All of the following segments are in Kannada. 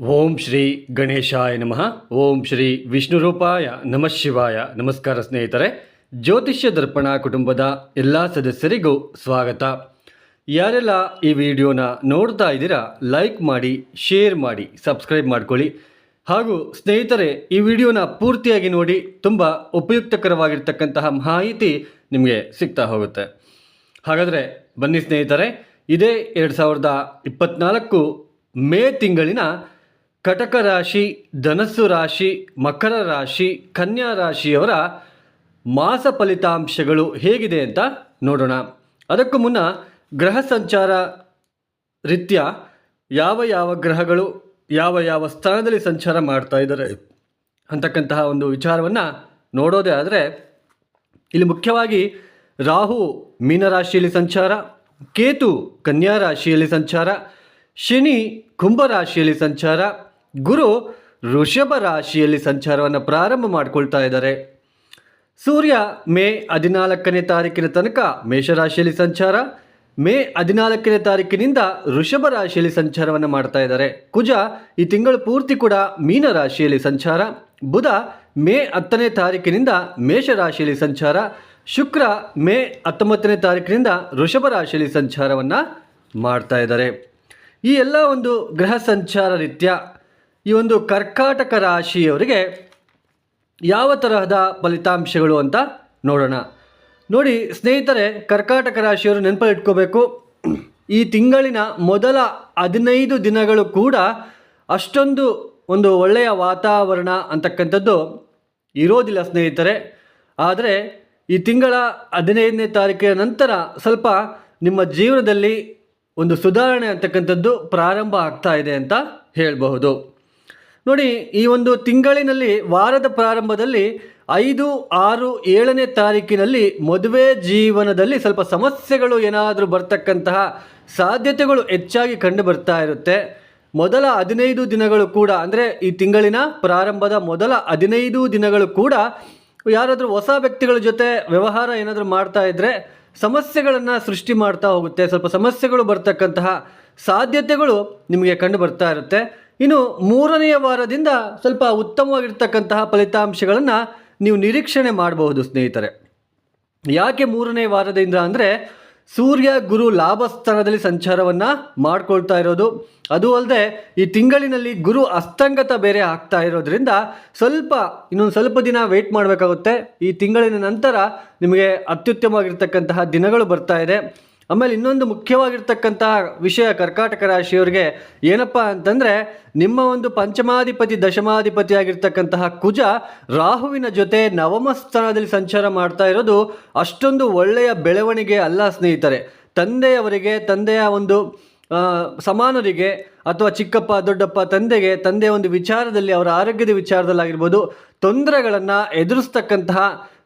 ಓಂ ಶ್ರೀ ಗಣೇಶಾಯ ನಮಃ. ಓಂ ಶ್ರೀ ವಿಷ್ಣು ರೂಪಾಯ ನಮಃ ಶಿವಾಯ. ನಮಸ್ಕಾರ ಸ್ನೇಹಿತರೆ, ಜ್ಯೋತಿಷ್ಯ ದರ್ಪಣ ಕುಟುಂಬದ ಎಲ್ಲ ಸದಸ್ಯರಿಗೂ ಸ್ವಾಗತ. ಯಾರೆಲ್ಲ ಈ ವಿಡಿಯೋನ ನೋಡ್ತಾ ಇದ್ದೀರಾ, ಲೈಕ್ ಮಾಡಿ, ಶೇರ್ ಮಾಡಿ, ಸಬ್ಸ್ಕ್ರೈಬ್ ಮಾಡ್ಕೊಳ್ಳಿ. ಹಾಗೂ ಸ್ನೇಹಿತರೆ, ಈ ವಿಡಿಯೋನ ಪೂರ್ತಿಯಾಗಿ ನೋಡಿ ತುಂಬ ಉಪಯುಕ್ತಕರವಾಗಿರ್ತಕ್ಕಂತಹ ಮಾಹಿತಿ ನಿಮಗೆ ಸಿಗ್ತಾ ಹೋಗುತ್ತೆ. ಹಾಗಾದರೆ ಬನ್ನಿ ಸ್ನೇಹಿತರೆ, ಇದೇ ಎರಡು ಸಾವಿರದ ಇಪ್ಪತ್ನಾಲ್ಕು ಮೇ ತಿಂಗಳಿನ ಕಟಕ ರಾಶಿ, ಧನಸ್ಸು ರಾಶಿ, ಮಕರ ರಾಶಿ, ಕನ್ಯಾ ರಾಶಿಯವರ ಮಾಸ ಫಲಿತಾಂಶಗಳು ಹೇಗಿದೆ ಅಂತ ನೋಡೋಣ. ಅದಕ್ಕೂ ಮುನ್ನ ಗ್ರಹ ಸಂಚಾರ ರೀತ್ಯ ಯಾವ ಯಾವ ಗ್ರಹಗಳು ಯಾವ ಯಾವ ಸ್ಥಾನದಲ್ಲಿ ಸಂಚಾರ ಮಾಡ್ತಾ ಇದ್ದಾರೆ ಅಂತಕ್ಕಂತಹ ಒಂದು ವಿಚಾರವನ್ನು ನೋಡೋದೇ ಆದರೆ ಇಲ್ಲಿ ಮುಖ್ಯವಾಗಿ ರಾಹು ಮೀನರಾಶಿಯಲ್ಲಿ ಸಂಚಾರ, ಕೇತು ಕನ್ಯಾ ರಾಶಿಯಲ್ಲಿ ಸಂಚಾರ, ಶನಿ ಕುಂಭ ರಾಶಿಯಲ್ಲಿ ಸಂಚಾರ ಗುರು ಋಷಭ ರಾಶಿಯಲ್ಲಿ ಸಂಚಾರವನ್ನು ಪ್ರಾರಂಭ ಮಾಡಿಕೊಳ್ತಾ ಇದ್ದಾರೆ. ಸೂರ್ಯ ಮೇ ಹದಿನಾಲ್ಕನೇ ತಾರೀಕಿನ ತನಕ ಮೇಷರಾಶಿಯಲ್ಲಿ ಸಂಚಾರ. ಮೇ ಹದಿನಾಲ್ಕನೇ ತಾರೀಕಿನಿಂದ ಋಷಭ ರಾಶಿಯಲ್ಲಿ ಸಂಚಾರವನ್ನು ಮಾಡ್ತಾ ಇದ್ದಾರೆ. ಕುಜ ಈ ತಿಂಗಳು ಪೂರ್ತಿ ಕೂಡ ಮೀನ ರಾಶಿಯಲ್ಲಿ ಸಂಚಾರ. ಬುಧ ಮೇ ಹತ್ತನೇ ತಾರೀಕಿನಿಂದ ಮೇಷರಾಶಿಯಲ್ಲಿ ಸಂಚಾರ. ಶುಕ್ರ ಮೇ ಹತ್ತೊಂಬತ್ತನೇ ತಾರೀಕಿನಿಂದ ಋಷಭ ರಾಶಿಯಲ್ಲಿ ಸಂಚಾರವನ್ನು ಮಾಡ್ತಾ ಇದ್ದಾರೆ. ಈ ಎಲ್ಲ ಒಂದು ಗ್ರಹ ಸಂಚಾರ ರೀತ್ಯ ಈ ಒಂದು ಕರ್ಕಾಟಕ ರಾಶಿಯವರಿಗೆ ಯಾವ ತರಹದ ಫಲಿತಾಂಶಗಳು ಅಂತ ನೋಡೋಣ. ನೋಡಿ, ಸ್ನೇಹಿತರೆ, ಕರ್ಕಾಟಕ ರಾಶಿಯವರು ನೆನಪಲ್ಲಿಟ್ಕೋಬೇಕು ಈ ತಿಂಗಳಿನ ಮೊದಲ ಹದಿನೈದು ದಿನಗಳು ಕೂಡ ಅಷ್ಟೊಂದು ಒಂದು ಒಳ್ಳೆಯ ವಾತಾವರಣ ಅಂತಕ್ಕಂಥದ್ದು ಇರೋದಿಲ್ಲ ಸ್ನೇಹಿತರೆ. ಆದರೆ ಈ ತಿಂಗಳ ಹದಿನೈದನೇ ತಾರೀಕಿನ ನಂತರ ಸ್ವಲ್ಪ ನಿಮ್ಮ ಜೀವನದಲ್ಲಿ ಒಂದು ಸುಧಾರಣೆ ಅಂತಕ್ಕಂಥದ್ದು ಪ್ರಾರಂಭ ಆಗ್ತಾ ಇದೆ ಅಂತ ಹೇಳಬಹುದು. ನೋಡಿ, ಈ ಒಂದು ತಿಂಗಳಿನಲ್ಲಿ, ವಾರದ ಪ್ರಾರಂಭದಲ್ಲಿ, ಐದು, ಆರು, ಏಳನೇ ತಾರೀಕಿನಲ್ಲಿ ಮದುವೆ ಜೀವನದಲ್ಲಿ ಸ್ವಲ್ಪ ಸಮಸ್ಯೆಗಳು ಏನಾದರೂ ಬರ್ತಕ್ಕಂತಹ ಸಾಧ್ಯತೆಗಳು ಹೆಚ್ಚಾಗಿ ಕಂಡು ಬರ್ತಾ ಇರುತ್ತೆ. ಮೊದಲ ಹದಿನೈದು ದಿನಗಳು ಕೂಡ, ಅಂದರೆ ಈ ತಿಂಗಳಿನ ಪ್ರಾರಂಭದ ಮೊದಲ ಹದಿನೈದು ದಿನಗಳು ಕೂಡ, ಯಾರಾದರೂ ಹೊಸ ವ್ಯಕ್ತಿಗಳ ಜೊತೆ ವ್ಯವಹಾರ ಏನಾದರೂ ಮಾಡ್ತಾ ಇದ್ದರೆ ಸಮಸ್ಯೆಗಳನ್ನು ಸೃಷ್ಟಿ ಮಾಡ್ತಾ ಹೋಗುತ್ತೆ. ಸ್ವಲ್ಪ ಸಮಸ್ಯೆಗಳು ಬರ್ತಕ್ಕಂತಹ ಸಾಧ್ಯತೆಗಳು ನಿಮಗೆ ಕಂಡು ಬರ್ತಾ ಇರುತ್ತೆ. ಇನ್ನು ಮೂರನೆಯ ವಾರದಿಂದ ಸ್ವಲ್ಪ ಉತ್ತಮವಾಗಿರ್ತಕ್ಕಂತಹ ಫಲಿತಾಂಶಗಳನ್ನು ನೀವು ನಿರೀಕ್ಷಣೆ ಮಾಡಬಹುದು, ಸ್ನೇಹಿತರೆ. ಯಾಕೆ ಮೂರನೇ ವಾರದಿಂದ ಅಂದರೆ ಸೂರ್ಯ ಗುರು ಲಾಭಸ್ಥಾನದಲ್ಲಿ ಸಂಚಾರವನ್ನು ಮಾಡ್ಕೊಳ್ತಾ ಇರೋದು. ಅದು ಅಲ್ಲದೆ ಈ ತಿಂಗಳಿನಲ್ಲಿ ಗುರು ಅಸ್ತಂಗತ ಬೇರೆ ಆಗ್ತಾ ಇರೋದ್ರಿಂದ ಸ್ವಲ್ಪ, ಇನ್ನೊಂದು ಸ್ವಲ್ಪ ದಿನ ವೆಯ್ಟ್ ಮಾಡಬೇಕಾಗುತ್ತೆ. ಈ ತಿಂಗಳಿನ ನಂತರ ನಿಮಗೆ ಅತ್ಯುತ್ತಮವಾಗಿರ್ತಕ್ಕಂತಹ ದಿನಗಳು ಬರ್ತಾ ಇದೆ. ಆಮೇಲೆ ಇನ್ನೊಂದು ಮುಖ್ಯವಾಗಿರ್ತಕ್ಕಂತಹ ವಿಷಯ ಕರ್ಕಾಟಕ ರಾಶಿಯವರಿಗೆ ಏನಪ್ಪ ಅಂತಂದರೆ, ನಿಮ್ಮ ಒಂದು ಪಂಚಮಾಧಿಪತಿ, ದಶಮಾಧಿಪತಿ ಆಗಿರ್ತಕ್ಕಂತಹ ಕುಜ ರಾಹುವಿನ ಜೊತೆ ನವಮ ಸ್ಥಾನದಲ್ಲಿ ಸಂಚಾರ ಮಾಡ್ತಾ ಇರೋದು ಅಷ್ಟೊಂದು ಒಳ್ಳೆಯ ಬೆಳವಣಿಗೆ ಅಲ್ಲ ಸ್ನೇಹಿತರೆ. ತಂದೆಯವರಿಗೆ, ತಂದೆಯ ಒಂದು ಸಮಾನರಿಗೆ ಅಥವಾ ಚಿಕ್ಕಪ್ಪ, ದೊಡ್ಡಪ್ಪ, ತಂದೆಗೆ, ತಂದೆಯ ಒಂದು ವಿಚಾರದಲ್ಲಿ ಅವರ ಆರೋಗ್ಯದ ವಿಚಾರದಲ್ಲಾಗಿರ್ಬೋದು, ತೊಂದರೆಗಳನ್ನು ಎದುರಿಸ್ತಕ್ಕಂತಹ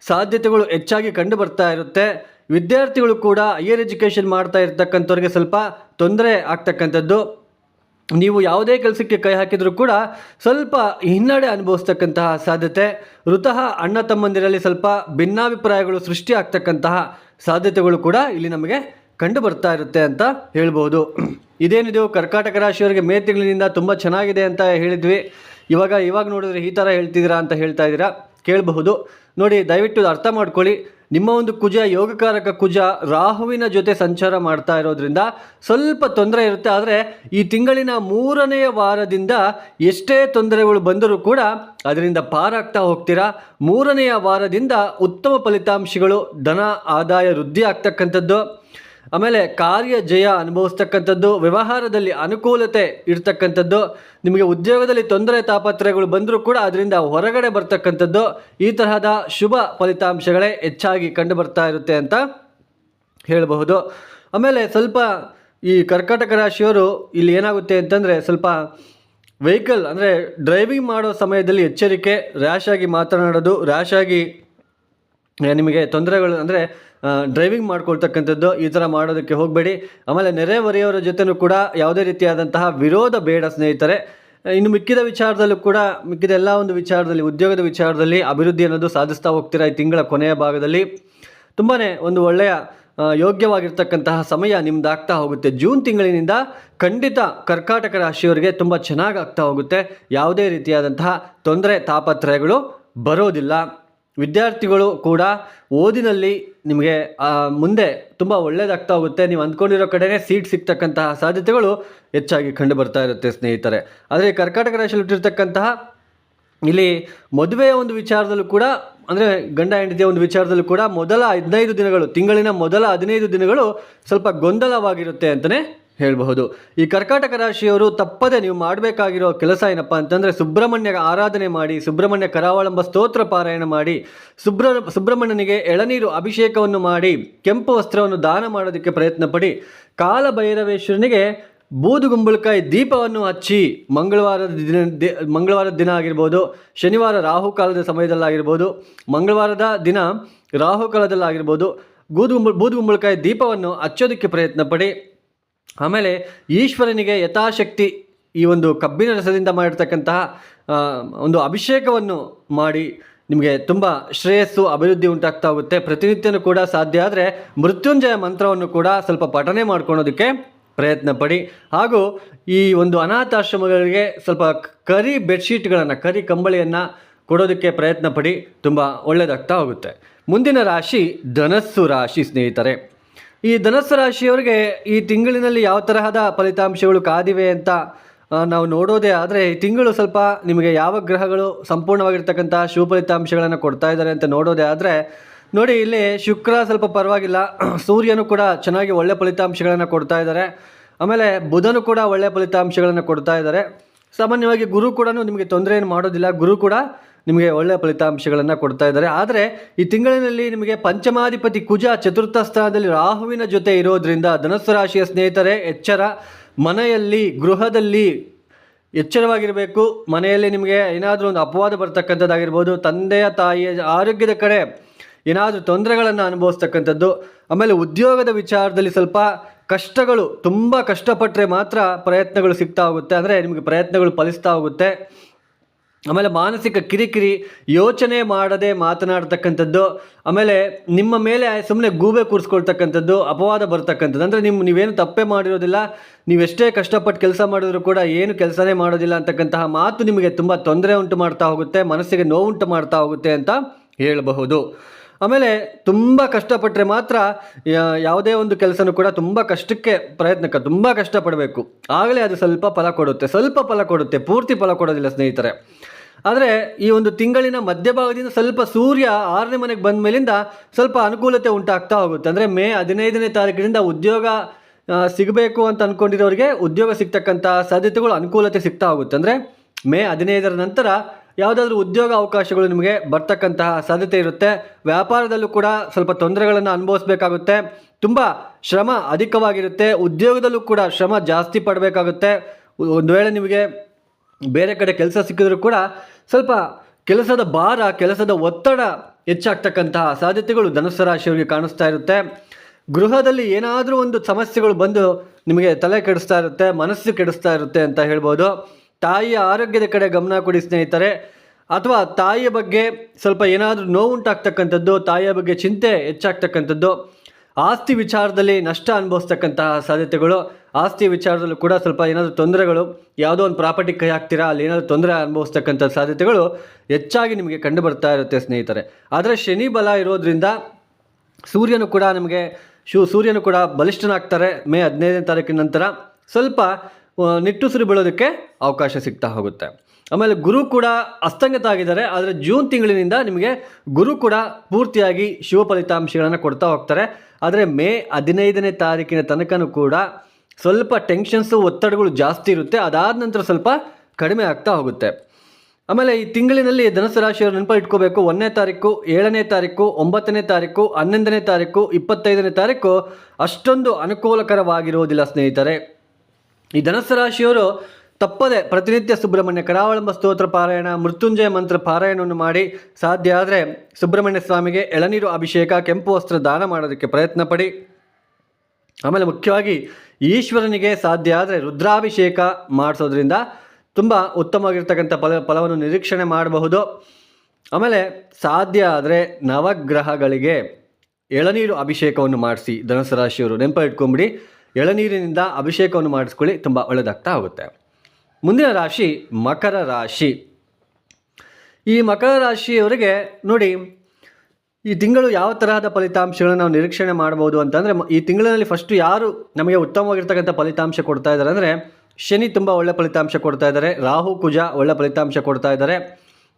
ಸಾಧ್ಯತೆಗಳು ಹೆಚ್ಚಾಗಿ ಕಂಡು ಬರ್ತಾ ಇರುತ್ತೆ. ವಿದ್ಯಾರ್ಥಿಗಳು ಕೂಡ ಹೈಯರ್ ಎಜುಕೇಷನ್ ಮಾಡ್ತಾ ಇರ್ತಕ್ಕಂಥವ್ರಿಗೆ ಸ್ವಲ್ಪ ತೊಂದರೆ ಆಗ್ತಕ್ಕಂಥದ್ದು. ನೀವು ಯಾವುದೇ ಕೆಲಸಕ್ಕೆ ಕೈ ಹಾಕಿದರೂ ಕೂಡ ಸ್ವಲ್ಪ ಹಿನ್ನಡೆ ಅನುಭವಿಸ್ತಕ್ಕಂತಹ ಸಾಧ್ಯತೆ. ವೃತಃ ಅಣ್ಣ ತಮ್ಮಂದಿರಲ್ಲಿ ಸ್ವಲ್ಪ ಭಿನ್ನಾಭಿಪ್ರಾಯಗಳು ಸೃಷ್ಟಿ ಆಗ್ತಕ್ಕಂತಹ ಸಾಧ್ಯತೆಗಳು ಕೂಡ ಇಲ್ಲಿ ನಮಗೆ ಕಂಡು ಬರ್ತಾ ಇರುತ್ತೆ ಅಂತ ಹೇಳ್ಬೋದು. ಇದೇನಿದು, ಕರ್ಕಾಟಕ ರಾಶಿಯವರಿಗೆ ಮೇ ತಿಂಗಳಿನಿಂದ ತುಂಬ ಚೆನ್ನಾಗಿದೆ ಅಂತ ಹೇಳಿದ್ವಿ. ಇವಾಗ ಇವಾಗ ನೋಡಿದ್ರೆ ಈ ಥರ ಹೇಳ್ತಿದ್ದೀರಾ ಅಂತ ಹೇಳ್ತಾ ಇದ್ದೀರಾ? ಕೇಳಬಹುದು. ನೋಡಿ, ದಯವಿಟ್ಟು ಅರ್ಥ ಮಾಡ್ಕೊಳ್ಳಿ. ನಿಮ್ಮ ಒಂದು ಕುಜ, ಯೋಗಕಾರಕ ಕುಜ ರಾಹುವಿನ ಜೊತೆ ಸಂಚಾರ ಮಾಡ್ತಾ ಇರೋದ್ರಿಂದ ಸ್ವಲ್ಪ ತೊಂದರೆ ಇರುತ್ತೆ. ಆದರೆ ಈ ತಿಂಗಳಿನ ಮೂರನೆಯ ವಾರದಿಂದ ಎಷ್ಟೇ ತೊಂದರೆಗಳು ಬಂದರೂ ಕೂಡ ಅದರಿಂದ ಪಾರಾಗ್ತಾ ಹೋಗ್ತೀರಾ? ಮೂರನೆಯ ವಾರದಿಂದ ಉತ್ತಮ ಫಲಿತಾಂಶಗಳು, ಧನ, ಆದಾಯ ವೃದ್ಧಿ ಆಗ್ತಕ್ಕಂಥದ್ದು. ಆಮೇಲೆ ಕಾರ್ಯ ಜಯ ಅನುಭವಿಸ್ತಕ್ಕಂಥದ್ದು, ವ್ಯವಹಾರದಲ್ಲಿ ಅನುಕೂಲತೆ ಇರ್ತಕ್ಕಂಥದ್ದು, ನಿಮಗೆ ಉದ್ಯೋಗದಲ್ಲಿ ತೊಂದರೆ ತಾಪತ್ರಯಗಳು ಬಂದರೂ ಕೂಡ ಅದರಿಂದ ಹೊರಗಡೆ ಬರ್ತಕ್ಕಂಥದ್ದು, ಈ ತರಹದ ಶುಭ ಫಲಿತಾಂಶಗಳೇ ಹೆಚ್ಚಾಗಿ ಕಂಡು ಬರ್ತಾ ಇರುತ್ತೆ ಅಂತ ಹೇಳಬಹುದು. ಆಮೇಲೆ ಸ್ವಲ್ಪ ಈ ಕರ್ಕಾಟಕ ರಾಶಿಯವರು ಇಲ್ಲಿ ಏನಾಗುತ್ತೆ ಅಂತಂದರೆ ಸ್ವಲ್ಪ ವೆಹಿಕಲ್ ಅಂದರೆ ಡ್ರೈವಿಂಗ್ ಮಾಡೋ ಸಮಯದಲ್ಲಿ ಎಚ್ಚರಿಕೆ ರ್ಯಾಶ್ ಆಗಿ ಮಾತನಾಡೋದು ರ್ಯಾಶ್ ಆಗಿ ನಿಮಗೆ ತೊಂದರೆಗಳು ಅಂದರೆ ಡ್ರೈವಿಂಗ್ ಮಾಡ್ಕೊಳ್ತಕ್ಕಂಥದ್ದು ಈ ಥರ ಮಾಡೋದಕ್ಕೆ ಹೋಗಬೇಡಿ. ಆಮೇಲೆ ನೆರೆಹೊರೆಯವರ ಜೊತೆನೂ ಕೂಡ ಯಾವುದೇ ರೀತಿಯಾದಂತಹ ವಿರೋಧ ಬೇಡ ಸ್ನೇಹಿತರೆ. ಇನ್ನು ಮಿಕ್ಕಿದ ವಿಚಾರದಲ್ಲೂ ಕೂಡ, ಮಿಕ್ಕಿದ ಎಲ್ಲ ಒಂದು ವಿಚಾರದಲ್ಲಿ, ಉದ್ಯೋಗದ ವಿಚಾರದಲ್ಲಿ ಅಭಿವೃದ್ಧಿ ಅನ್ನೋದು ಸಾಧಿಸ್ತಾ ಹೋಗ್ತೀರಾ ಈ ತಿಂಗಳ ಕೊನೆಯ ಭಾಗದಲ್ಲಿ? ತುಂಬಾ ಒಂದು ಒಳ್ಳೆಯ ಯೋಗ್ಯವಾಗಿರ್ತಕ್ಕಂತಹ ಸಮಯ ನಿಮ್ದಾಗ್ತಾ ಹೋಗುತ್ತೆ. ಜೂನ್ ತಿಂಗಳಿನಿಂದ ಖಂಡಿತ ಕರ್ಕಾಟಕ ರಾಶಿಯವರಿಗೆ ತುಂಬ ಚೆನ್ನಾಗಿ ಆಗ್ತಾ ಹೋಗುತ್ತೆ. ಯಾವುದೇ ರೀತಿಯಾದಂತಹ ತೊಂದರೆ, ತಾಪತ್ರಯಗಳು ಬರೋದಿಲ್ಲ. ವಿದ್ಯಾರ್ಥಿಗಳು ಕೂಡ ಓದಿನಲ್ಲಿ ನಿಮಗೆ ಮುಂದೆ ತುಂಬ ಒಳ್ಳೆಯದಾಗ್ತಾ ಹೋಗುತ್ತೆ. ನೀವು ಅಂದ್ಕೊಂಡಿರೋ ಕಡೆನೇ ಸೀಟ್ ಸಿಗ್ತಕ್ಕಂತಹ ಸಾಧ್ಯತೆಗಳು ಹೆಚ್ಚಾಗಿ ಕಂಡು ಬರ್ತಾ ಇರುತ್ತೆ ಸ್ನೇಹಿತರೆ. ಆದರೆ ಕರ್ನಾಟಕ ರಾಶಿಯಲ್ಲಿ ಹುಟ್ಟಿರ್ತಕ್ಕಂತಹ ಇಲ್ಲಿ ಮದುವೆಯ ಒಂದು ವಿಚಾರದಲ್ಲೂ ಕೂಡ, ಅಂದರೆ ಗಂಡ ಹೆಂಡತಿಯ ಒಂದು ವಿಚಾರದಲ್ಲೂ ಕೂಡ ಮೊದಲ ಹದಿನೈದು ದಿನಗಳು, ತಿಂಗಳಿನ ಮೊದಲ ಹದಿನೈದು ದಿನಗಳು ಸ್ವಲ್ಪ ಗೊಂದಲವಾಗಿರುತ್ತೆ ಅಂತಲೇ ಹೇಳಬಹುದು. ಈ ಕರ್ಕಾಟಕ ರಾಶಿಯವರು ತಪ್ಪದೆ ನೀವು ಮಾಡಬೇಕಾಗಿರೋ ಕೆಲಸ ಏನಪ್ಪ ಅಂತಂದರೆ ಸುಬ್ರಹ್ಮಣ್ಯ ಆರಾಧನೆ ಮಾಡಿ, ಸುಬ್ರಹ್ಮಣ್ಯ ಕರಾವಳಂಬ ಸ್ತೋತ್ರ ಪಾರಾಯಣ ಮಾಡಿ, ಸುಬ್ರ, ಸುಬ್ರಹ್ಮಣ್ಯನಿಗೆ ಎಳನೀರು ಅಭಿಷೇಕವನ್ನು ಮಾಡಿ, ಕೆಂಪು ವಸ್ತ್ರವನ್ನು ದಾನ ಮಾಡೋದಕ್ಕೆ ಪ್ರಯತ್ನ ಪಡಿ ಕಾಲಭೈರವೇಶ್ವರನಿಗೆ ಬೂದುಗುಂಬಳಕಾಯಿ ದೀಪವನ್ನು ಹಚ್ಚಿ, ಮಂಗಳವಾರದ ದಿನ ಮಂಗಳವಾರದ ದಿನ ಆಗಿರ್ಬೋದು, ಶನಿವಾರ ರಾಹುಕಾಲದ ಸಮಯದಲ್ಲಾಗಿರ್ಬೋದು, ಮಂಗಳವಾರದ ದಿನ ರಾಹುಕಾಲದಲ್ಲಾಗಿರ್ಬೋದು ಬೂದುಗುಂಬ ಬೂದುಗುಂಬಳಕಾಯಿ ದೀಪವನ್ನು ಹಚ್ಚೋದಕ್ಕೆ ಪ್ರಯತ್ನ ಪಡಿ ಆಮೇಲೆ ಈಶ್ವರನಿಗೆ ಯಥಾಶಕ್ತಿ ಈ ಒಂದು ಕಬ್ಬಿನ ರಸದಿಂದ ಮಾಡಿರ್ತಕ್ಕಂತಹ ಒಂದು ಅಭಿಷೇಕವನ್ನು ಮಾಡಿ ನಿಮಗೆ ತುಂಬ ಶ್ರೇಯಸ್ಸು, ಅಭಿವೃದ್ಧಿ ಉಂಟಾಗ್ತಾ ಹೋಗುತ್ತೆ. ಪ್ರತಿನಿತ್ಯನೂ ಕೂಡ ಸಾಧ್ಯ ಆದರೆ ಮೃತ್ಯುಂಜಯ ಮಂತ್ರವನ್ನು ಕೂಡ ಸ್ವಲ್ಪ ಪಠನೆ ಮಾಡ್ಕೊಳೋದಕ್ಕೆ ಪ್ರಯತ್ನ ಪಡಿ ಹಾಗೂ ಈ ಒಂದು ಅನಾಥಾಶ್ರಮಗಳಿಗೆ ಸ್ವಲ್ಪ ಕರಿ ಬೆಡ್ಶೀಟ್ಗಳನ್ನು, ಕರಿ ಕಂಬಳಿಯನ್ನು ಕೊಡೋದಕ್ಕೆ ಪ್ರಯತ್ನ ಪಡಿ ತುಂಬ ಒಳ್ಳೆಯದಾಗ್ತಾ ಹೋಗುತ್ತೆ. ಮುಂದಿನ ರಾಶಿ ಧನಸ್ಸು ರಾಶಿ ಸ್ನೇಹಿತರೆ. ಈ ಧನಸ್ಸು ರಾಶಿಯವರಿಗೆ ಈ ತಿಂಗಳಿನಲ್ಲಿ ಯಾವ ತರಹದ ಫಲಿತಾಂಶಗಳು ಕಾದಿವೆ ಅಂತ ನಾವು ನೋಡೋದೇ ಆದರೆ ಈ ತಿಂಗಳು ಸ್ವಲ್ಪ ನಿಮಗೆ ಯಾವ ಗ್ರಹಗಳು ಸಂಪೂರ್ಣವಾಗಿರ್ತಕ್ಕಂಥ ಶುಭ ಫಲಿತಾಂಶಗಳನ್ನು ಕೊಡ್ತಾ ಇದ್ದಾರೆ ಅಂತ ನೋಡೋದೇ ಆದರೆ, ನೋಡಿ ಇಲ್ಲಿ ಶುಕ್ರ ಸ್ವಲ್ಪ ಪರವಾಗಿಲ್ಲ. ಸೂರ್ಯನು ಕೂಡ ಚೆನ್ನಾಗಿ ಒಳ್ಳೆ ಫಲಿತಾಂಶಗಳನ್ನು ಕೊಡ್ತಾ ಇದ್ದಾರೆ. ಆಮೇಲೆ ಬುಧನು ಕೂಡ ಒಳ್ಳೆ ಫಲಿತಾಂಶಗಳನ್ನು ಕೊಡ್ತಾ ಇದ್ದಾರೆ. ಸಾಮಾನ್ಯವಾಗಿ ಗುರು ಕೂಡ ನಿಮಗೆ ತೊಂದರೆ ಏನು ಮಾಡೋದಿಲ್ಲ. ಗುರು ಕೂಡ ನಿಮಗೆ ಒಳ್ಳೆಯ ಫಲಿತಾಂಶಗಳನ್ನು ಕೊಡ್ತಾ ಇದ್ದಾರೆ. ಆದರೆ ಈ ತಿಂಗಳಿನಲ್ಲಿ ನಿಮಗೆ ಪಂಚಮಾಧಿಪತಿ ಕುಜ ಚತುರ್ಥ ಸ್ಥಾನದಲ್ಲಿ ರಾಹುವಿನ ಜೊತೆ ಇರೋದ್ರಿಂದ ಧನಸ್ಸು ರಾಶಿಯ ಸ್ನೇಹಿತರೆ, ಎಚ್ಚರ. ಮನೆಯಲ್ಲಿ, ಗೃಹದಲ್ಲಿ ಎಚ್ಚರವಾಗಿರಬೇಕು. ಮನೆಯಲ್ಲಿ ನಿಮಗೆ ಏನಾದರೂ ಒಂದು ಅಪವಾದ ಬರ್ತಕ್ಕಂಥದ್ದಾಗಿರ್ಬೋದು. ತಂದೆಯ, ತಾಯಿಯ ಆರೋಗ್ಯದ ಕಡೆ ಏನಾದರೂ ತೊಂದರೆಗಳನ್ನು ಅನುಭವಿಸ್ತಕ್ಕಂಥದ್ದು. ಆಮೇಲೆ ಉದ್ಯೋಗದ ವಿಚಾರದಲ್ಲಿ ಸ್ವಲ್ಪ ಕಷ್ಟಗಳು, ತುಂಬ ಕಷ್ಟಪಟ್ಟರೆ ಮಾತ್ರ ಪ್ರಯತ್ನಗಳು ಸಿಗ್ತಾ ಹೋಗುತ್ತೆ. ಅಂದರೆ ನಿಮಗೆ ಪ್ರಯತ್ನಗಳು ಫಲಿಸ್ತಾ ಹೋಗುತ್ತೆ. ಆಮೇಲೆ ಮಾನಸಿಕ ಕಿರಿಕಿರಿ, ಯೋಚನೆ ಮಾಡದೆ ಮಾತನಾಡ್ತಕ್ಕಂಥದ್ದು, ಆಮೇಲೆ ನಿಮ್ಮ ಮೇಲೆ ಸುಮ್ಮನೆ ಗೂಬೆ ಕೂರಿಸ್ಕೊಳ್ತಕ್ಕಂಥದ್ದು, ಅಪವಾದ ಬರ್ತಕ್ಕಂಥದ್ದು. ಅಂದರೆ ನಿಮ್ಮ ನೀವೇನು ತಪ್ಪೇ ಮಾಡಿರೋದಿಲ್ಲ, ನೀವೆಷ್ಟೇ ಕಷ್ಟಪಟ್ಟು ಕೆಲಸ ಮಾಡಿದ್ರು ಕೂಡ ಏನು ಕೆಲಸನೇ ಮಾಡೋದಿಲ್ಲ ಅಂತಕ್ಕಂತಹ ಮಾತು ನಿಮಗೆ ತುಂಬ ತೊಂದರೆ ಉಂಟು ಮಾಡ್ತಾ ಹೋಗುತ್ತೆ, ಮನಸ್ಸಿಗೆ ನೋವುಂಟು ಮಾಡ್ತಾ ಹೋಗುತ್ತೆ ಅಂತ ಹೇಳಬಹುದು. ಆಮೇಲೆ ತುಂಬ ಕಷ್ಟಪಟ್ಟರೆ ಮಾತ್ರ ಯಾವುದೇ ಒಂದು ಕೆಲಸನೂ ಕೂಡ ತುಂಬ ಕಷ್ಟಕ್ಕೆ ಪ್ರಯತ್ನಕ್ಕೆ ತುಂಬ ಕಷ್ಟಪಡಬೇಕು. ಆಗಲೇ ಅದು ಸ್ವಲ್ಪ ಫಲ ಕೊಡುತ್ತೆ, ಸ್ವಲ್ಪ ಫಲ ಕೊಡುತ್ತೆ, ಪೂರ್ತಿ ಫಲ ಕೊಡೋದಿಲ್ಲ ಸ್ನೇಹಿತರೆ. ಆದರೆ ಈ ಒಂದು ತಿಂಗಳಿನ ಮಧ್ಯಭಾಗದಿಂದ ಸ್ವಲ್ಪ ಸೂರ್ಯ ಆರನೇ ಮನೆಗೆ ಬಂದ ಮೇಲಿಂದ ಸ್ವಲ್ಪ ಅನುಕೂಲತೆ ಉಂಟಾಗ್ತಾ ಹೋಗುತ್ತೆ. ಅಂದರೆ ಮೇ ಹದಿನೈದನೇ ತಾರೀಕಿನಿಂದ ಉದ್ಯೋಗ ಸಿಗಬೇಕು ಅಂತ ಅಂದ್ಕೊಂಡಿರೋರಿಗೆ ಉದ್ಯೋಗ ಸಿಗ್ತಕ್ಕಂಥ ಸಾಧ್ಯತೆಗಳು, ಅನುಕೂಲತೆ ಸಿಗ್ತಾ ಹೋಗುತ್ತೆ. ಅಂದರೆ ಮೇ ಹದಿನೈದರ ನಂತರ ಯಾವುದಾದ್ರೂ ಉದ್ಯೋಗ ಅವಕಾಶಗಳು ನಿಮಗೆ ಬರ್ತಕ್ಕಂತಹ ಸಾಧ್ಯತೆ ಇರುತ್ತೆ. ವ್ಯಾಪಾರದಲ್ಲೂ ಕೂಡ ಸ್ವಲ್ಪ ತೊಂದರೆಗಳನ್ನು ಅನುಭವಿಸಬೇಕಾಗುತ್ತೆ. ತುಂಬ ಶ್ರಮ ಅಧಿಕವಾಗಿರುತ್ತೆ. ಉದ್ಯೋಗದಲ್ಲೂ ಕೂಡ ಶ್ರಮ ಜಾಸ್ತಿ ಪಡಬೇಕಾಗುತ್ತೆ. ಒಂದು ವೇಳೆ ನಿಮಗೆ ಬೇರೆ ಕಡೆ ಕೆಲಸ ಸಿಕ್ಕಿದ್ರು ಕೂಡ ಸ್ವಲ್ಪ ಕೆಲಸದ ಭಾರ, ಕೆಲಸದ ಒತ್ತಡ ಹೆಚ್ಚಾಗ್ತಕ್ಕಂತಹ ಸಾಧ್ಯತೆಗಳು ಧನುಸ್ಸು ರಾಶಿಯವರಿಗೆ ಕಾಣಿಸ್ತಾ ಇರುತ್ತೆ. ಗೃಹದಲ್ಲಿ ಏನಾದರೂ ಒಂದು ಸಮಸ್ಯೆಗಳು ಬಂದು ನಿಮಗೆ ತಲೆ ಕೆಡಿಸ್ತಾ ಇರುತ್ತೆ, ಮನಸ್ಸು ಕೆಡಿಸ್ತಾ ಇರುತ್ತೆ ಅಂತ ಹೇಳ್ಬೋದು. ತಾಯಿಯ ಆರೋಗ್ಯದ ಕಡೆ ಗಮನ ಕೊಡಿ ಸ್ನೇಹಿತರೆ. ಅಥವಾ ತಾಯಿಯ ಬಗ್ಗೆ ಸ್ವಲ್ಪ ಏನಾದರೂ ನೋವುಂಟಾಗ್ತಕ್ಕಂಥದ್ದು, ತಾಯಿಯ ಬಗ್ಗೆ ಚಿಂತೆ ಹೆಚ್ಚಾಗ್ತಕ್ಕಂಥದ್ದು. ಆಸ್ತಿ ವಿಚಾರದಲ್ಲಿ ನಷ್ಟ ಅನುಭವಿಸ್ತಕ್ಕಂತಹ ಸಾಧ್ಯತೆಗಳು. ಆಸ್ತಿ ವಿಚಾರದಲ್ಲೂ ಕೂಡ ಸ್ವಲ್ಪ ಏನಾದರೂ ತೊಂದರೆಗಳು, ಯಾವುದೋ ಒಂದು ಪ್ರಾಪರ್ಟಿ ಕೈ ಹಾಕ್ತೀರಾ, ಅಲ್ಲಿ ಏನಾದರೂ ತೊಂದರೆ ಅನುಭವಿಸ್ತಕ್ಕಂಥ ಸಾಧ್ಯತೆಗಳು ಹೆಚ್ಚಾಗಿ ನಿಮಗೆ ಕಂಡು ಬರ್ತಾ ಇರುತ್ತೆ ಸ್ನೇಹಿತರೆ. ಆದರೆ ಶನಿ ಬಲ ಇರೋದ್ರಿಂದ ಸೂರ್ಯನು ಕೂಡ ನಮಗೆ ಶೂ, ಸೂರ್ಯನು ಕೂಡ ಬಲಿಷ್ಠನಾಗ್ತಾರೆ ಮೇ ಹದಿನೈದನೇ ತಾರೀಕಿನ ನಂತರ ಸ್ವಲ್ಪ ನಿಟ್ಟುಸಿರು ಬೀಳೋದಕ್ಕೆ ಅವಕಾಶ ಸಿಗ್ತಾ ಹೋಗುತ್ತೆ. ಆಮೇಲೆ ಗುರು ಕೂಡ ಅಸ್ತಂಗತ ಆಗಿದ್ದಾರೆ, ಆದರೆ ಜೂನ್ ತಿಂಗಳಿನಿಂದ ನಿಮಗೆ ಗುರು ಕೂಡ ಪೂರ್ತಿಯಾಗಿ ಶಿವ ಫಲಿತಾಂಶಗಳನ್ನು ಕೊಡ್ತಾ ಹೋಗ್ತಾರೆ. ಆದರೆ ಮೇ ಹದಿನೈದನೇ ತಾರೀಕಿನ ತನಕನೂ ಕೂಡ ಸ್ವಲ್ಪ ಟೆನ್ಷನ್ಸು ಒತ್ತಡಗಳು ಜಾಸ್ತಿ ಇರುತ್ತೆ. ಅದಾದ ನಂತರ ಸ್ವಲ್ಪ ಕಡಿಮೆ ಆಗ್ತಾ ಹೋಗುತ್ತೆ. ಆಮೇಲೆ ಈ ತಿಂಗಳಿನಲ್ಲಿ ಧನಸು ರಾಶಿಯವರು ನೆನಪು ಇಟ್ಕೋಬೇಕು ಒಂದನೇ ತಾರೀಕು, ಏಳನೇ ತಾರೀಕು, ಒಂಬತ್ತನೇ ತಾರೀಕು, ಹನ್ನೊಂದನೇ ತಾರೀಕು, ಇಪ್ಪತ್ತೈದನೇ ತಾರೀಕು ಅಷ್ಟೊಂದು ಅನುಕೂಲಕರವಾಗಿರುವುದಿಲ್ಲ ಸ್ನೇಹಿತರೆ. ಈ ಧನಸ್ಸು ರಾಶಿಯವರು ತಪ್ಪದೆ ಪ್ರತಿನಿತ್ಯ ಸುಬ್ರಹ್ಮಣ್ಯ ಕರಾವಳಂಬ ಸ್ತೋತ್ರ ಪಾರಾಯಣ, ಮೃತ್ಯುಂಜಯ ಮಂತ್ರ ಪಾರಾಯಣವನ್ನು ಮಾಡಿ ಸಾಧ್ಯ ಆದರೆ ಸುಬ್ರಹ್ಮಣ್ಯ ಸ್ವಾಮಿಗೆ ಎಳನೀರು ಅಭಿಷೇಕ, ಕೆಂಪು ವಸ್ತ್ರ ದಾನ ಮಾಡೋದಕ್ಕೆ ಪ್ರಯತ್ನ ಪಡಿ. ಆಮೇಲೆ ಮುಖ್ಯವಾಗಿ ಈಶ್ವರನಿಗೆ ಸಾಧ್ಯ ಆದರೆ ರುದ್ರಾಭಿಷೇಕ ಮಾಡಿಸೋದ್ರಿಂದ ತುಂಬ ಉತ್ತಮವಾಗಿರ್ತಕ್ಕಂಥ ಫಲ, ಫಲವನ್ನು ನಿರೀಕ್ಷಣೆ ಮಾಡಬಹುದು. ಆಮೇಲೆ ಸಾಧ್ಯ ಆದರೆ ನವಗ್ರಹಗಳಿಗೆ ಎಳನೀರು ಅಭಿಷೇಕವನ್ನು ಮಾಡಿಸಿ ಧನಸು ರಾಶಿಯವರು ನೆನಪ ಇಟ್ಕೊಂಬಿಡಿ. ಎಳನೀರಿನಿಂದ ಅಭಿಷೇಕವನ್ನು ಮಾಡಿಸ್ಕೊಳ್ಳಿ, ತುಂಬ ಒಳ್ಳೆಯದಾಗ್ತಾ ಹೋಗುತ್ತೆ. ಮುಂದಿನ ರಾಶಿ ಮಕರ ರಾಶಿ. ಈ ಮಕರ ರಾಶಿಯವರಿಗೆ ನೋಡಿ ಈ ತಿಂಗಳು ಯಾವ ತರಹದ ಫಲಿತಾಂಶಗಳನ್ನು ನಾವು ನಿರೀಕ್ಷಣೆ ಮಾಡ್ಬೋದು ಅಂತಂದರೆ, ಈ ತಿಂಗಳಲ್ಲಿ ಫಸ್ಟು ಯಾರು ನಮಗೆ ಉತ್ತಮವಾಗಿರ್ತಕ್ಕಂಥ ಫಲಿತಾಂಶ ಕೊಡ್ತಾ ಇದ್ದಾರೆ ಅಂದರೆ, ಶನಿ ತುಂಬ ಒಳ್ಳೆ ಫಲಿತಾಂಶ ಕೊಡ್ತಾ ಇದ್ದಾರೆ ರಾಹು ಕುಜ ಒಳ್ಳೆ ಫಲಿತಾಂಶ ಕೊಡ್ತಾ ಇದ್ದಾರೆ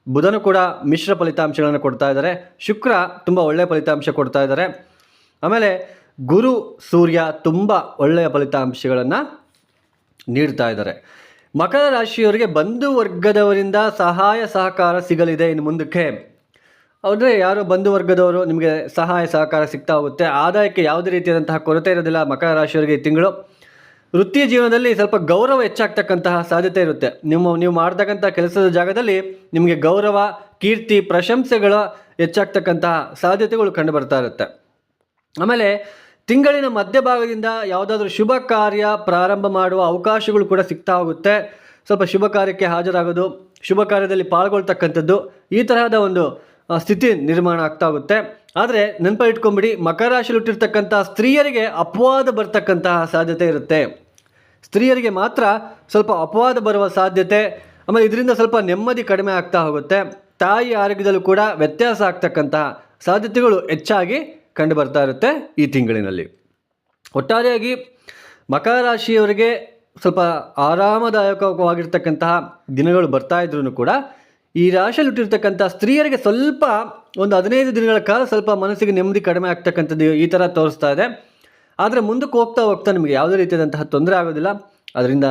ಬುಧನು ಕೂಡ ಮಿಶ್ರ ಫಲಿತಾಂಶಗಳನ್ನು ಕೊಡ್ತಾ ಇದ್ದಾರೆ ಶುಕ್ರ ತುಂಬ ಒಳ್ಳೆಯ ಫಲಿತಾಂಶ ಕೊಡ್ತಾ ಇದ್ದಾರೆ ಆಮೇಲೆ ಗುರು, ಸೂರ್ಯ ತುಂಬ ಒಳ್ಳೆಯ ಫಲಿತಾಂಶಗಳನ್ನು ನೀಡ್ತಾ ಇದ್ದಾರೆ ಮಕರ ರಾಶಿಯವರಿಗೆ ಬಂಧು ವರ್ಗದವರಿಂದ ಸಹಾಯ ಸಹಕಾರ ಸಿಗಲಿದೆ ಇನ್ನು ಮುಂದಕ್ಕೆ. ಅಂದರೆ ಯಾರೋ ಬಂಧು ವರ್ಗದವರು ನಿಮಗೆ ಸಹಾಯ, ಸಹಕಾರ ಸಿಗ್ತಾ ಹೋಗುತ್ತೆ. ಆದಾಯಕ್ಕೆ ಯಾವುದೇ ರೀತಿಯಾದಂತಹ ಕೊರತೆ ಇರೋದಿಲ್ಲ ಮಕರ ರಾಶಿಯವರಿಗೆ ಈ ತಿಂಗಳು. ವೃತ್ತಿ ಜೀವನದಲ್ಲಿ ಸ್ವಲ್ಪ ಗೌರವ ಹೆಚ್ಚಾಗ್ತಕ್ಕಂತಹ ಸಾಧ್ಯತೆ ಇರುತ್ತೆ. ನಿಮ್ಮ, ನೀವು ಮಾಡ್ತಕ್ಕಂಥ ಕೆಲಸದ ಜಾಗದಲ್ಲಿ ನಿಮಗೆ ಗೌರವ, ಕೀರ್ತಿ, ಪ್ರಶಂಸೆಗಳ ಹೆಚ್ಚಾಗ್ತಕ್ಕಂತಹ ಸಾಧ್ಯತೆಗಳು ಕಂಡು ಬರ್ತಾ ಇರುತ್ತೆ. ಆಮೇಲೆ ತಿಂಗಳಿನ ಮಧ್ಯಭಾಗದಿಂದ ಯಾವುದಾದ್ರೂ ಶುಭ ಕಾರ್ಯ ಪ್ರಾರಂಭ ಮಾಡುವ ಅವಕಾಶಗಳು ಕೂಡ ಸಿಗ್ತಾ ಹೋಗುತ್ತೆ. ಸ್ವಲ್ಪ ಶುಭ ಕಾರ್ಯಕ್ಕೆ ಹಾಜರಾಗೋದು, ಶುಭ ಕಾರ್ಯದಲ್ಲಿ ಪಾಲ್ಗೊಳ್ತಕ್ಕಂಥದ್ದು, ಈ ತರಹದ ಒಂದು ಸ್ಥಿತಿ ನಿರ್ಮಾಣ ಆಗ್ತಾ ಹೋಗುತ್ತೆ. ಆದರೆ ನೆನಪ ಇಟ್ಕೊಂಬಿಡಿ, ಮಕರ ರಾಶಿಯಲ್ಲಿ ಹುಟ್ಟಿರ್ತಕ್ಕಂಥ ಸ್ತ್ರೀಯರಿಗೆ ಅಪವಾದ ಬರ್ತಕ್ಕಂತಹ ಸಾಧ್ಯತೆ ಇರುತ್ತೆ. ಸ್ತ್ರೀಯರಿಗೆ ಮಾತ್ರ ಸ್ವಲ್ಪ ಅಪವಾದ ಬರುವ ಸಾಧ್ಯತೆ, ಆಮೇಲೆ ಇದರಿಂದ ಸ್ವಲ್ಪ ನೆಮ್ಮದಿ ಕಡಿಮೆ ಆಗ್ತಾ ಹೋಗುತ್ತೆ. ತಾಯಿ ಆರೋಗ್ಯದಲ್ಲೂ ಕೂಡ ವ್ಯತ್ಯಾಸ ಆಗ್ತಕ್ಕಂತಹ ಸಾಧ್ಯತೆಗಳು ಹೆಚ್ಚಾಗಿ ಕಂಡು ಬರ್ತಾ ಇರುತ್ತೆ ಈ ತಿಂಗಳಿನಲ್ಲಿ. ಒಟ್ಟಾರೆಯಾಗಿ ಮಕರ ರಾಶಿಯವರಿಗೆ ಸ್ವಲ್ಪ ಆರಾಮದಾಯಕವಾಗಿರ್ತಕ್ಕಂತಹ ದಿನಗಳು ಬರ್ತಾ ಇದ್ರೂ ಕೂಡ ಈ ರಾಶಿಯಲ್ಲಿ ಹುಟ್ಟಿರ್ತಕ್ಕಂಥ ಸ್ತ್ರೀಯರಿಗೆ ಸ್ವಲ್ಪ ಒಂದು ಹದಿನೈದು ದಿನಗಳ ಕಾಲ ಸ್ವಲ್ಪ ಮನಸ್ಸಿಗೆ ನೆಮ್ಮದಿ ಕಡಿಮೆ ಆಗ್ತಕ್ಕಂಥದ್ದು ಈ ಥರ ತೋರಿಸ್ತಾ ಇದೆ. ಆದರೆ ಮುಂದಕ್ಕೆ ಹೋಗ್ತಾ ಹೋಗ್ತಾ ನಿಮಗೆ ಯಾವುದೇ ರೀತಿಯಾದಂತಹ ತೊಂದರೆ ಆಗೋದಿಲ್ಲ. ಅದರಿಂದ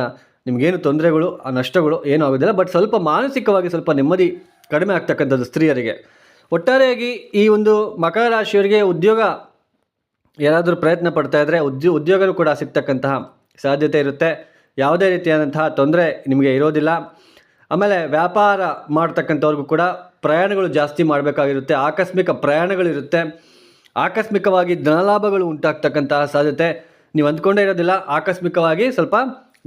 ನಿಮಗೇನು ತೊಂದರೆಗಳು ಆ ನಷ್ಟಗಳು ಏನೂ ಆಗೋದಿಲ್ಲ. ಬಟ್ ಸ್ವಲ್ಪ ಮಾನಸಿಕವಾಗಿ ಸ್ವಲ್ಪ ನೆಮ್ಮದಿ ಕಡಿಮೆ ಆಗ್ತಕ್ಕಂಥದ್ದು ಸ್ತ್ರೀಯರಿಗೆ. ಒಟ್ಟಾರೆಯಾಗಿ ಈ ಒಂದು ಮಕರ ರಾಶಿಯವರಿಗೆ ಉದ್ಯೋಗ ಯಾರಾದರೂ ಪ್ರಯತ್ನ ಪಡ್ತಾ ಇದ್ದರೆ ಉದ್ಯೋ, ಉದ್ಯೋಗನೂ ಕೂಡ ಸಿಗ್ತಕ್ಕಂತಹ ಸಾಧ್ಯತೆ ಇರುತ್ತೆ. ಯಾವುದೇ ರೀತಿಯಾದಂತಹ ತೊಂದರೆ ನಿಮಗೆ ಇರೋದಿಲ್ಲ. ಆಮೇಲೆ ವ್ಯಾಪಾರ ಮಾಡ್ತಕ್ಕಂಥವ್ರಿಗೂ ಕೂಡ ಪ್ರಯಾಣಗಳು ಜಾಸ್ತಿ ಮಾಡಬೇಕಾಗಿರುತ್ತೆ, ಆಕಸ್ಮಿಕ ಪ್ರಯಾಣಗಳಿರುತ್ತೆ. ಆಕಸ್ಮಿಕವಾಗಿ ಧನಲಾಭಗಳು ಉಂಟಾಗ್ತಕ್ಕಂತಹ ಸಾಧ್ಯತೆ ನೀವು ಅಂದ್ಕೊಂಡೇ ಇರೋದಿಲ್ಲ, ಆಕಸ್ಮಿಕವಾಗಿ ಸ್ವಲ್ಪ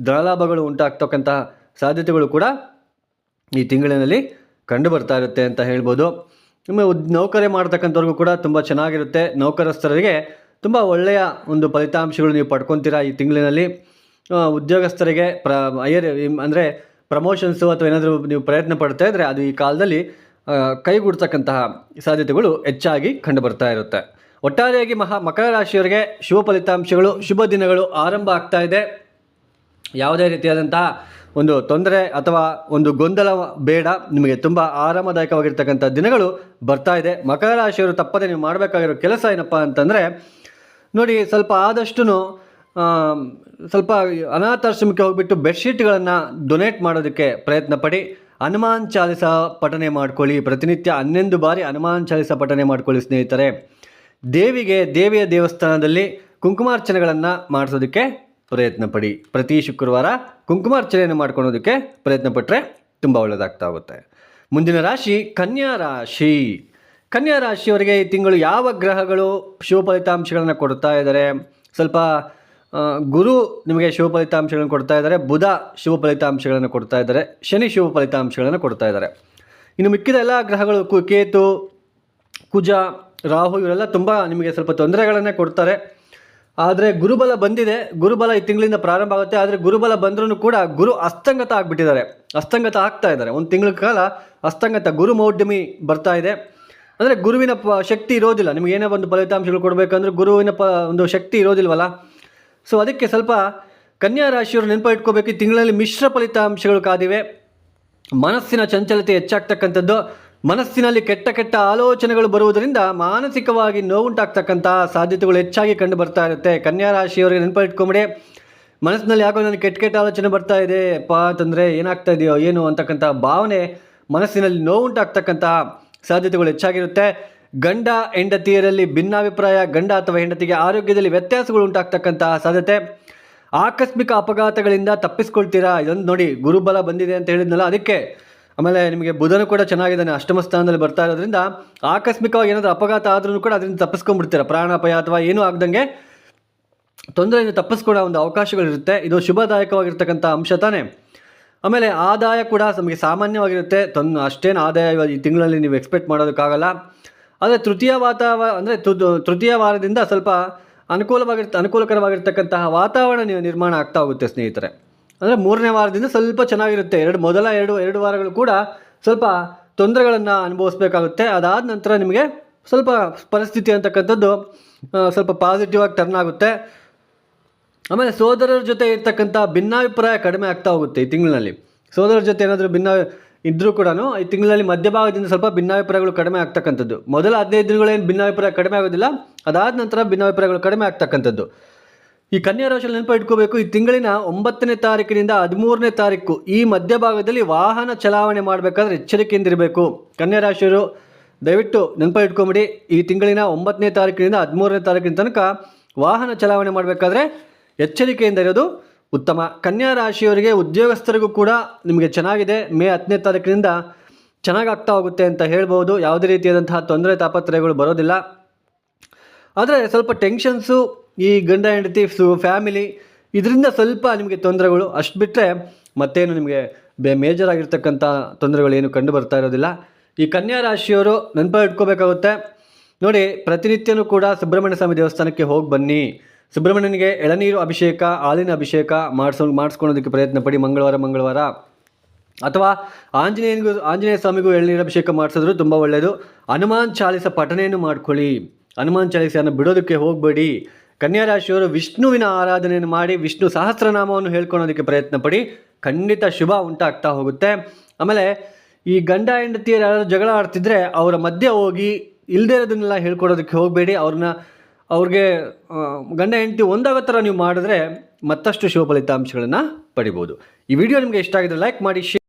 ಧನಲಾಭಗಳು ಉಂಟಾಗ್ತಕ್ಕಂತಹ ಸಾಧ್ಯತೆಗಳು ಕೂಡ ಈ ತಿಂಗಳಿನಲ್ಲಿ ಕಂಡು ಬರ್ತಾ ಇರುತ್ತೆ ಅಂತ ಹೇಳ್ಬೋದು. ನಿಮ್ಮ ನೌಕರಿ ಮಾಡ್ತಕ್ಕಂಥವ್ರಿಗೂ ಕೂಡ ತುಂಬ ಚೆನ್ನಾಗಿರುತ್ತೆ. ನೌಕರಸ್ಥರಿಗೆ ತುಂಬ ಒಳ್ಳೆಯ ಒಂದು ಫಲಿತಾಂಶಗಳು ನೀವು ಪಡ್ಕೊತೀರಾ ಈ ತಿಂಗಳಿನಲ್ಲಿ. ಉದ್ಯೋಗಸ್ಥರಿಗೆ ಪ್ರ, ಹೈಯರ್ ಅಂದರೆ ಪ್ರಮೋಷನ್ಸು ಅಥವಾ ಏನಾದರೂ ನೀವು ಪ್ರಯತ್ನ ಪಡ್ತಾ ಇದ್ದರೆ ಅದು ಈ ಕಾಲದಲ್ಲಿ ಕೈಗೂಡ್ತಕ್ಕಂತಹ ಸಾಧ್ಯತೆಗಳು ಹೆಚ್ಚಾಗಿ ಕಂಡುಬರ್ತಾ ಇರುತ್ತೆ. ಒಟ್ಟಾರೆಯಾಗಿ ಮಹಾ ಮಕರ ರಾಶಿಯವರಿಗೆ ಶುಭ ಫಲಿತಾಂಶಗಳು, ಶುಭ ದಿನಗಳು ಆರಂಭ ಆಗ್ತಾ ಇದೆ. ಯಾವುದೇ ರೀತಿಯಾದಂತಹ ಒಂದು ತೊಂದರೆ ಅಥವಾ ಒಂದು ಗೊಂದಲ ಬೇಡ, ನಿಮಗೆ ತುಂಬ ಆರಾಮದಾಯಕವಾಗಿರ್ತಕ್ಕಂಥ ದಿನಗಳು ಬರ್ತಾ ಇದೆ. ಮಕರ ರಾಶಿಯವರು ತಪ್ಪದೆ ನೀವು ಮಾಡಬೇಕಾಗಿರೋ ಕೆಲಸ ಏನಪ್ಪ ಅಂತಂದರೆ, ನೋಡಿ ಸ್ವಲ್ಪ ಆದಷ್ಟು ಸ್ವಲ್ಪ ಅನಾಥಾಶ್ರಮಕ್ಕೆ ಹೋಗಿಬಿಟ್ಟು ಬೆಡ್ಶೀಟ್ಗಳನ್ನು ಡೊನೇಟ್ ಮಾಡೋದಕ್ಕೆ ಪ್ರಯತ್ನ ಪಡಿ ಹನುಮಾನ್ ಚಾಲಿಸ ಪಠನೆ ಮಾಡ್ಕೊಳ್ಳಿ. ಪ್ರತಿನಿತ್ಯ ಹನ್ನೊಂದು ಬಾರಿ ಹನುಮಾನ್ ಚಾಲಿಸ ಪಠನೆ ಮಾಡ್ಕೊಳ್ಳಿ ಸ್ನೇಹಿತರೆ. ದೇವಿಗೆ, ದೇವಿಯ ದೇವಸ್ಥಾನದಲ್ಲಿ ಕುಂಕುಮಾರ್ಚನೆಗಳನ್ನು ಮಾಡಿಸೋದಕ್ಕೆ ಪ್ರಯತ್ನ ಪಡಿ ಪ್ರತಿ ಶುಕ್ರವಾರ ಕುಂಕುಮಾರ್ಚನೆಯನ್ನು ಮಾಡ್ಕೊಳೋದಕ್ಕೆ ಪ್ರಯತ್ನ ಪಟ್ಟರೆ ತುಂಬ ಒಳ್ಳೆಯದಾಗ್ತಾ ಹೋಗುತ್ತೆ. ಮುಂದಿನ ರಾಶಿ ಕನ್ಯಾ ರಾಶಿ. ಕನ್ಯಾ ರಾಶಿಯವರಿಗೆ ಈ ತಿಂಗಳು ಯಾವ ಗ್ರಹಗಳು ಶುಭ ಫಲಿತಾಂಶಗಳನ್ನು ಕೊಡ್ತಾ ಇದ್ದಾರೆ ಸ್ವಲ್ಪ ಗುರು ನಿಮಗೆ ಶುಭ ಫಲಿತಾಂಶಗಳನ್ನು ಕೊಡ್ತಾ ಇದ್ದಾರೆ, ಬುಧ ಶುಭ ಫಲಿತಾಂಶಗಳನ್ನು ಕೊಡ್ತಾ ಇದ್ದಾರೆ, ಶನಿ ಶುಭ ಫಲಿತಾಂಶಗಳನ್ನು ಕೊಡ್ತಾ ಇದ್ದಾರೆ. ಇನ್ನು ಮಿಕ್ಕಿದ ಎಲ್ಲ ಗ್ರಹಗಳು ಕೇತು, ಕುಜ, ರಾಹು, ಇವರೆಲ್ಲ ತುಂಬ ನಿಮಗೆ ಸ್ವಲ್ಪ ತೊಂದರೆಗಳನ್ನೇ ಕೊಡ್ತಾರೆ. ಆದರೆ ಗುರುಬಲ ಬಂದಿದೆ, ಗುರುಬಲ ಈ ತಿಂಗಳಿಂದ ಪ್ರಾರಂಭ ಆಗುತ್ತೆ, ಆದರೆ ಗುರುಬಲ ಬಂದರೂ ಕೂಡ ಗುರು ಅಸ್ತಂಗತ ಆಗಿಬಿಟ್ಟಿದ್ದಾರೆ. ಅಸ್ತಂಗತ ಆಗ್ತಾ ಇದ್ದಾರೆ. ಒಂದು ತಿಂಗಳ ಕಾಲ ಅಸ್ತಂಗತ ಗುರು ಮೌಢ್ಯಮಿ ಬರ್ತಾ ಇದೆ. ಅಂದರೆ ಗುರುವಿನ ಶಕ್ತಿ ಇರೋದಿಲ್ಲ. ನಿಮಗೆ ಏನೇ ಒಂದು ಫಲಿತಾಂಶಗಳು ಕೊಡಬೇಕಂದ್ರೆ ಗುರುವಿನ ಒಂದು ಶಕ್ತಿ ಇರೋದಿಲ್ವಲ್ಲ? ಸೊ ಅದಕ್ಕೆ ಸ್ವಲ್ಪ ಕನ್ಯಾ ರಾಶಿಯವರು ನೆನಪು ಇಟ್ಕೋಬೇಕು ಈ ತಿಂಗಳಲ್ಲಿ ಮಿಶ್ರ ಫಲಿತಾಂಶಗಳು ಕಾದಿವೆ. ಮನಸ್ಸಿನ ಚಂಚಲತೆ ಹೆಚ್ಚಾಗ್ತಕ್ಕಂಥದ್ದು. ಮನಸ್ಸಿನಲ್ಲಿ ಕೆಟ್ಟ ಕೆಟ್ಟ ಆಲೋಚನೆಗಳು ಬರುವುದರಿಂದ ಮಾನಸಿಕವಾಗಿ ನೋವುಂಟಾಗ್ತಕ್ಕಂಥ ಸಾಧ್ಯತೆಗಳು ಹೆಚ್ಚಾಗಿ ಕಂಡು ಬರ್ತಾ ಇರುತ್ತೆ. ಕನ್ಯಾ ರಾಶಿಯವರಿಗೆ ನೆನಪು ಇಟ್ಕೊಂಬಿಡಿ ಮನಸ್ಸಿನಲ್ಲಿ ಯಾಕೋ ನನಗೆ ಕೆಟ್ಟ ಕೆಟ್ಟ ಆಲೋಚನೆ ಬರ್ತಾ ಇದೆ. ಅಪ್ಪ ಅಂತಂದರೆ ಏನಾಗ್ತಾ ಇದೆಯೋ, ಏನು ಅಂತಕ್ಕಂಥ ಭಾವನೆ ಮನಸ್ಸಿನಲ್ಲಿ ನೋವುಂಟಾಗ್ತಕ್ಕಂತಹ ಸಾಧ್ಯತೆಗಳು ಹೆಚ್ಚಾಗಿರುತ್ತೆ. ಗಂಡ ಹೆಂಡತಿಯರಲ್ಲಿ ಭಿನ್ನಾಭಿಪ್ರಾಯ, ಗಂಡ ಅಥವಾ ಹೆಂಡತಿಗೆ ಆರೋಗ್ಯದಲ್ಲಿ ವ್ಯತ್ಯಾಸಗಳು ಉಂಟಾಗ್ತಕ್ಕಂತಹ ಸಾಧ್ಯತೆ. ಆಕಸ್ಮಿಕ ಅಪಘಾತಗಳಿಂದ ತಪ್ಪಿಸ್ಕೊಳ್ತೀರಾ? ಇದೊಂದು ನೋಡಿ, ಗುರುಬಲ ಬಂದಿದೆ ಅಂತ ಹೇಳಿದ್ನಲ್ಲ, ಅದಕ್ಕೆ. ಆಮೇಲೆ ನಿಮಗೆ ಬುಧನು ಕೂಡ ಚೆನ್ನಾಗಿದ್ದಾನೆ, ಅಷ್ಟಮ ಸ್ಥಾನದಲ್ಲಿ ಬರ್ತಾ ಇರೋದ್ರಿಂದ ಆಕಸ್ಮಿಕವಾಗಿ ಏನಾದರೂ ಅಪಘಾತ ಆದ್ರೂ ಕೂಡ ಅದರಿಂದ ತಪ್ಪಿಸ್ಕೊಂಡ್ಬಿಡ್ತೀರ? ಪ್ರಾಣಾಪಾಯ ಅಥವಾ ಏನೂ ಆಗ್ದಂಗೆ ತೊಂದರೆಯಿಂದ ತಪ್ಪಿಸ್ಕೊಳ್ಳೋ ಒಂದು ಅವಕಾಶಗಳಿರುತ್ತೆ. ಇದು ಶುಭದಾಯಕವಾಗಿರ್ತಕ್ಕಂಥ ಅಂಶ ತಾನೇ. ಆಮೇಲೆ ಆದಾಯ ಕೂಡ ನಮಗೆ ಸಾಮಾನ್ಯವಾಗಿರುತ್ತೆ. ತೊಂದ್ ಅಷ್ಟೇನು ಆದಾಯ ಈ ತಿಂಗಳಲ್ಲಿ ನೀವು ಎಕ್ಸ್ಪೆಕ್ಟ್ ಮಾಡೋದಕ್ಕಾಗಲ್ಲ. ಆದರೆ ತೃತೀಯ ವಾತಾವರಣ ಅಂದರೆ ತೃತೀಯ ವಾರದಿಂದ ಸ್ವಲ್ಪ ಅನುಕೂಲವಾಗಿರ್ತ ಅನುಕೂಲಕರವಾಗಿರ್ತಕ್ಕಂತಹ ವಾತಾವರಣ ನೀವು ನಿರ್ಮಾಣ ಆಗ್ತಾ ಹೋಗುತ್ತೆ ಸ್ನೇಹಿತರೆ. ಅಂದರೆ ಮೂರನೇ ವಾರದಿಂದ ಸ್ವಲ್ಪ ಚೆನ್ನಾಗಿರುತ್ತೆ. ಎರಡು, ಮೊದಲ ಎರಡು ಎರಡು ವಾರಗಳು ಕೂಡ ಸ್ವಲ್ಪ ತೊಂದರೆಗಳನ್ನು ಅನುಭವಿಸ್ಬೇಕಾಗುತ್ತೆ. ಅದಾದ ನಂತರ ನಿಮಗೆ ಸ್ವಲ್ಪ ಪರಿಸ್ಥಿತಿ ಅಂತಕ್ಕಂಥದ್ದು ಸ್ವಲ್ಪ ಪಾಸಿಟಿವ್ ಆಗಿ ಟರ್ನ್ ಆಗುತ್ತೆ. ಆಮೇಲೆ ಸೋದರರ ಜೊತೆ ಇರ್ತಕ್ಕಂಥ ಭಿನ್ನಾಭಿಪ್ರಾಯ ಕಡಿಮೆ ಆಗ್ತಾ ಹೋಗುತ್ತೆ ಈ ತಿಂಗಳಿನಲ್ಲಿ ಸೋದರರ ಜೊತೆ ಏನಾದರೂ ಭಿನ್ನ ಇದ್ದರೂ ಕೂಡ ಈ ತಿಂಗಳಲ್ಲಿ ಮಧ್ಯಭಾಗದಿಂದ ಸ್ವಲ್ಪ ಭಿನ್ನಾಭಿಪ್ರಾಯಗಳು ಕಡಿಮೆ ಆಗ್ತಕ್ಕಂಥದ್ದು. ಮೊದಲ ಹದಿನೈದು ದಿನಗಳೇನು ಭಿನ್ನಾಭಿಪ್ರಾಯ ಕಡಿಮೆ ಆಗೋದಿಲ್ಲ, ಅದಾದ ನಂತರ ಭಿನ್ನಾಭಿಪ್ರಾಯಗಳು ಕಡಿಮೆ ಆಗ್ತಕ್ಕಂಥದ್ದು. ಈ ಕನ್ಯಾ ರಾಶಿಯಲ್ಲಿ ನೆನಪು ಇಟ್ಕೋಬೇಕು, ಈ ತಿಂಗಳಿನ ಒಂಬತ್ತನೇ ತಾರೀಕಿನಿಂದ ಹದಿಮೂರನೇ ತಾರೀಕು ಈ ಮಧ್ಯಭಾಗದಲ್ಲಿ ವಾಹನ ಚಲಾವಣೆ ಮಾಡಬೇಕಾದ್ರೆ ಎಚ್ಚರಿಕೆಯಿಂದ ಇರಬೇಕು. ಕನ್ಯಾ ರಾಶಿಯರು ದಯವಿಟ್ಟು ನೆನಪು ಇಟ್ಕೊಂಬಿಡಿ, ಈ ತಿಂಗಳಿನ ಒಂಬತ್ತನೇ ತಾರೀಕಿನಿಂದ ಹದಿಮೂರನೇ ತಾರೀಕಿನ ತನಕ ವಾಹನ ಚಲಾವಣೆ ಮಾಡಬೇಕಾದ್ರೆ ಎಚ್ಚರಿಕೆಯಿಂದ ಇರೋದು ಉತ್ತಮ. ಕನ್ಯಾ ರಾಶಿಯವರಿಗೆ ಉದ್ಯೋಗಸ್ಥರಿಗೂ ಕೂಡ ನಿಮಗೆ ಚೆನ್ನಾಗಿದೆ. ಮೇ ಹತ್ತನೇ ತಾರೀಕಿನಿಂದ ಚೆನ್ನಾಗಿ ಆಗ್ತಾ ಹೋಗುತ್ತೆ ಅಂತ ಹೇಳ್ಬೋದು. ಯಾವುದೇ ರೀತಿಯಾದಂತಹ ತೊಂದರೆ ತಾಪತ್ರಯಗಳು ಬರೋದಿಲ್ಲ. ಆದರೆ ಸ್ವಲ್ಪ ಟೆನ್ಷನ್ಸು, ಈ ಗಂಡ, ಹೆಂಡತಿ ಫ್ಯಾಮಿಲಿ ಇದರಿಂದ ಸ್ವಲ್ಪ ನಿಮಗೆ ತೊಂದರೆಗಳು. ಅಷ್ಟು ಬಿಟ್ಟರೆ ಮತ್ತೇನು ನಿಮಗೆ ಬೇ, ಮೇಜರ್ ಆಗಿರ್ತಕ್ಕಂಥ ತೊಂದರೆಗಳೇನು ಕಂಡು ಬರ್ತಾ ಇರೋದಿಲ್ಲ. ಈ ಕನ್ಯಾ ರಾಶಿಯವರು ನೆನಪ ಇಟ್ಕೋಬೇಕಾಗುತ್ತೆ. ನೋಡಿ, ಪ್ರತಿನಿತ್ಯನೂ ಕೂಡ ಸುಬ್ರಹ್ಮಣ್ಯ ಸ್ವಾಮಿ ದೇವಸ್ಥಾನಕ್ಕೆ ಹೋಗಿ ಬನ್ನಿ. ಸುಬ್ರಹ್ಮಣ್ಯನಿಗೆ ಎಳನೀರು ಅಭಿಷೇಕ, ಹಾಲಿನ ಅಭಿಷೇಕ ಮಾಡಿಸೋ ಮಾಡಿಸ್ಕೊಳೋದಕ್ಕೆ ಪ್ರಯತ್ನ ಪಡಿ. ಮಂಗಳವಾರ ಮಂಗಳವಾರ. ಅಥವಾ ಆಂಜನೇಯನಿಗೂ, ಆಂಜನೇಯ ಸ್ವಾಮಿಗೂ ಎಳನೀರು ಅಭಿಷೇಕ ಮಾಡಿಸಿದ್ರು ತುಂಬ ಒಳ್ಳೆಯದು ಹನುಮಾನ್ ಚಾಲಿಸ ಪಠನೆಯನ್ನು ಮಾಡ್ಕೊಳ್ಳಿ. ಹನುಮಾನ್ ಚಾಲಿಸನ್ನು ಬಿಡೋದಕ್ಕೆ ಹೋಗಬೇಡಿ. ಕನ್ಯಾ ರಾಶಿಯವರು ವಿಷ್ಣುವಿನ ಆರಾಧನೆಯನ್ನು ಮಾಡಿ, ವಿಷ್ಣು ಸಹಸ್ರನಾಮವನ್ನು ಹೇಳ್ಕೊಳೋದಕ್ಕೆ ಪ್ರಯತ್ನ ಪಡಿ. ಖಂಡಿತ ಶುಭ ಉಂಟಾಗ್ತಾ ಹೋಗುತ್ತೆ. ಆಮೇಲೆ ಈ ಗಂಡ ಹೆಂಡತಿಯರು ಯಾರಾದರೂ ಜಗಳ ಆಡ್ತಿದ್ರೆ ಅವರ ಮಧ್ಯೆ ಹೋಗಿ ಇಲ್ಲದೇ ಇರೋದನ್ನೆಲ್ಲ ಹೇಳ್ಕೊಡೋದಕ್ಕೆ ಹೋಗಬೇಡಿ. ಅವ್ರನ್ನ ಅವ್ರಿಗೆ ಗಂಡ ಹೆಂಡತಿ ಒಂದಾಗೋ ಥರ ನೀವು ಮಾಡಿದ್ರೆ ಮತ್ತಷ್ಟು ಶುಭ ಫಲಿತಾಂಶಗಳನ್ನು ಪಡಿಬೋದು. ಈ ವಿಡಿಯೋ ನಿಮಗೆ ಇಷ್ಟ ಆಗಿದ್ರೆ ಲೈಕ್ ಮಾಡಿ ಶೇರ್